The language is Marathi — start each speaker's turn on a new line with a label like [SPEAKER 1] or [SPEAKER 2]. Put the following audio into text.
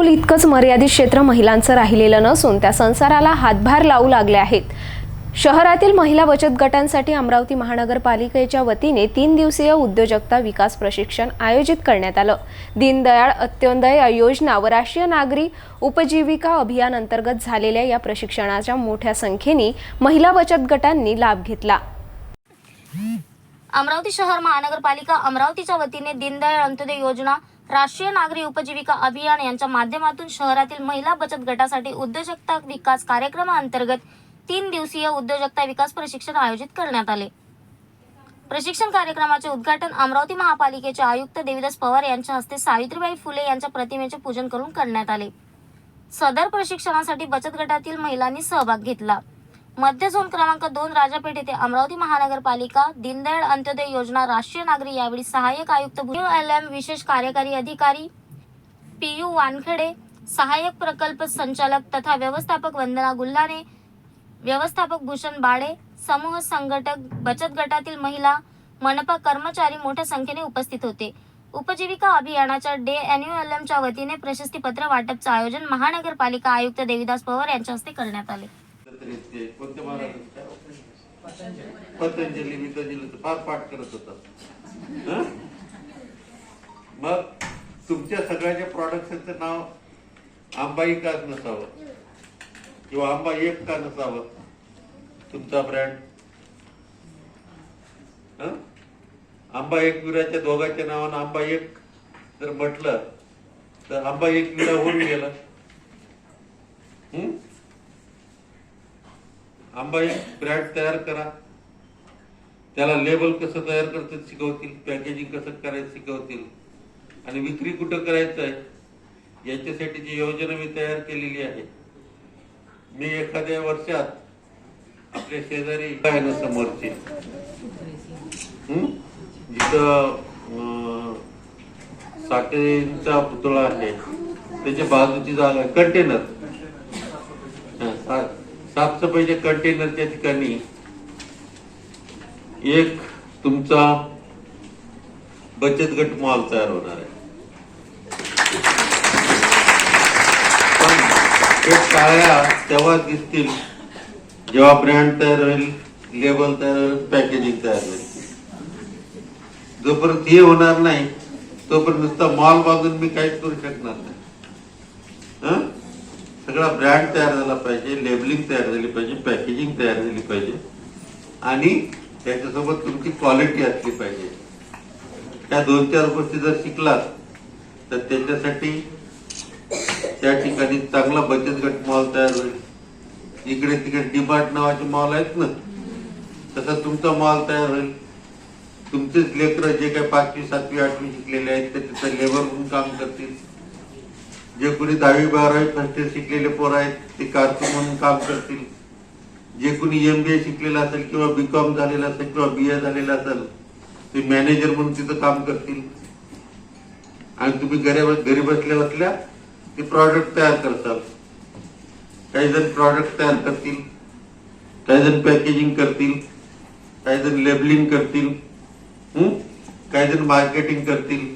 [SPEAKER 1] पाऊल इतकंच मर्यादित क्षेत्र महिलांचं राहिलेलं नसून त्या संसाराला हातभार लावू लागले आहेत. शहरातील महिला बचत गटांसाठी अमरावती महानगरपालिकेच्या वतीने तीन दिवसीय उद्योजकता विकास प्रशिक्षण आयोजित करण्यात आलं. दीनदयाळ अंत्योदय योजना व राष्ट्रीय नागरी उपजीविका अभियान अंतर्गत झालेल्या या प्रशिक्षणाच्या मोठ्या संख्येने महिला बचत गटांनी लाभ घेतला.
[SPEAKER 2] अमरावती शहर महानगरपालिका अमरावतीच्या वतीने दीनदयाळ अंत्योदय योजना राष्ट्रीय नागरी उपजीविका अभियान यांच्या माध्यमातून शहरातील महिला बचत गटासाठी उद्योजकता विकास कार्यक्रमाअंतर्गत तीन दिवसीय उद्योजकता विकास प्रशिक्षण आयोजित करण्यात आले. प्रशिक्षण कार्यक्रमाचे उद्घाटन अमरावती महापालिकेचे आयुक्त देविदास पवार यांच्या हस्ते सावित्रीबाई फुले यांच्या प्रतिमेचे पूजन करून करण्यात आले. सदर प्रशिक्षणासाठी बचत गटातील महिलांनी सहभाग घेतला. मध्य झोन क्रमांक दोन राजापेठ येथे अमरावती महानगरपालिका दीनदयाळ अंत्योदय योजना राष्ट्रीय नागरी यावेळी सहाय्यक आयुक्त एल एम विशेष कार्यकारी अधिकारी पी यू वानखेडे सहाय्यक प्रकल्प संचालक तथा व्यवस्थापक वंदना गुल्लाने व्यवस्थापक भूषण बाळे समूह संघटक बचत गटातील महिला मनपा कर्मचारी मोठ्या संख्येने उपस्थित होते. उपजीविका अभियानाच्या डे एन च्या वतीने प्रशस्तीपत्र वाटपचं आयोजन महानगरपालिका आयुक्त देविदास पवार यांच्या हस्ते करण्यात आले.
[SPEAKER 3] कोणत्या महाराजांच्या पतंजली वितंजली तर फार पाठ करत होता? मग तुमच्या सगळ्याच्या प्रॉडक्टचं नाव आंबाई का नसावं? किंवा आंबा एक का नसावं? तुमचा ब्रँड हं? आंबा एक विराच्या दोघांच्या नावानं आंबा एक जर म्हटलं तर आंबा एक विरा होऊन गेला हं? आंबा एक ब्रँड तयार करा. त्याला लेबल कसं तयार करतात शिकवतील पॅकेजिंग कसं करायचं शिकवतील आणि विक्री कुठं करायचं आहे याच्यासाठीची योजना मी तयार केलेली आहे. मी एखाद्या वर्षात आपल्या शेजारी आहे ना समोरचे. जिथं साखरेचा पुतळा आहे. त्याच्या बाजूची जागा कंटेनर साफसफाईच्या कंटेनरच्या ठिकाणी. एक तुमचा बचत गट मॉल तयार होणार आहे. पण टाळ्या तेव्हा दिसतील जेव्हा ब्रँड तयार होईल लेबल तयार होईल पॅकेजिंग तयार होईल. जोपर्यंत हे होणार नाही तोपर्यंत नुसता मॉल बाजून मी काहीच करू शकणार नाही. सगळा ब्रँड तयार झाला पाहिजे लेबलिंग तयार झाली पाहिजे पॅकेजिंग तयार झाली पाहिजे. आणि त्याच्यासोबत तुमची क्वालिटी असली पाहिजे. त्या दोन चार गोष्टी जर शिकलात तर त्याच्यासाठी त्या ठिकाणी चांगला बचत गट मॉल तयार होईल. इकडे तिकडे डिमार्ट नावाचे मॉल आहेत ना तसा तुमचा मॉल तयार होईल. तुमचेच लेकरं जे काही पाचवी सातवी आठवी शिकलेले आहेत ते तिथं लेबर म्हणून काम करतील. जे कोणी दहावी बारावी फर्स्ट इयर शिकलेले पोरं आहेत ते कारकून म्हणून काम करतील. जे कोणी एम बी ए शिकलेलं असेल किंवा बी कॉम झालेलं असेल किंवा बी ए झालेलं असेल ते मॅनेजर म्हणून तिथं काम करतील. आणि तुम्ही घरी घरी बसल्या बसल्या ते प्रॉडक्ट तयार करताल काही जण प्रॉडक्ट तयार करतील. काही जण पॅकेजिंग करतील. काही जण लेबलिंग करतील. काही जण मार्केटिंग करतील.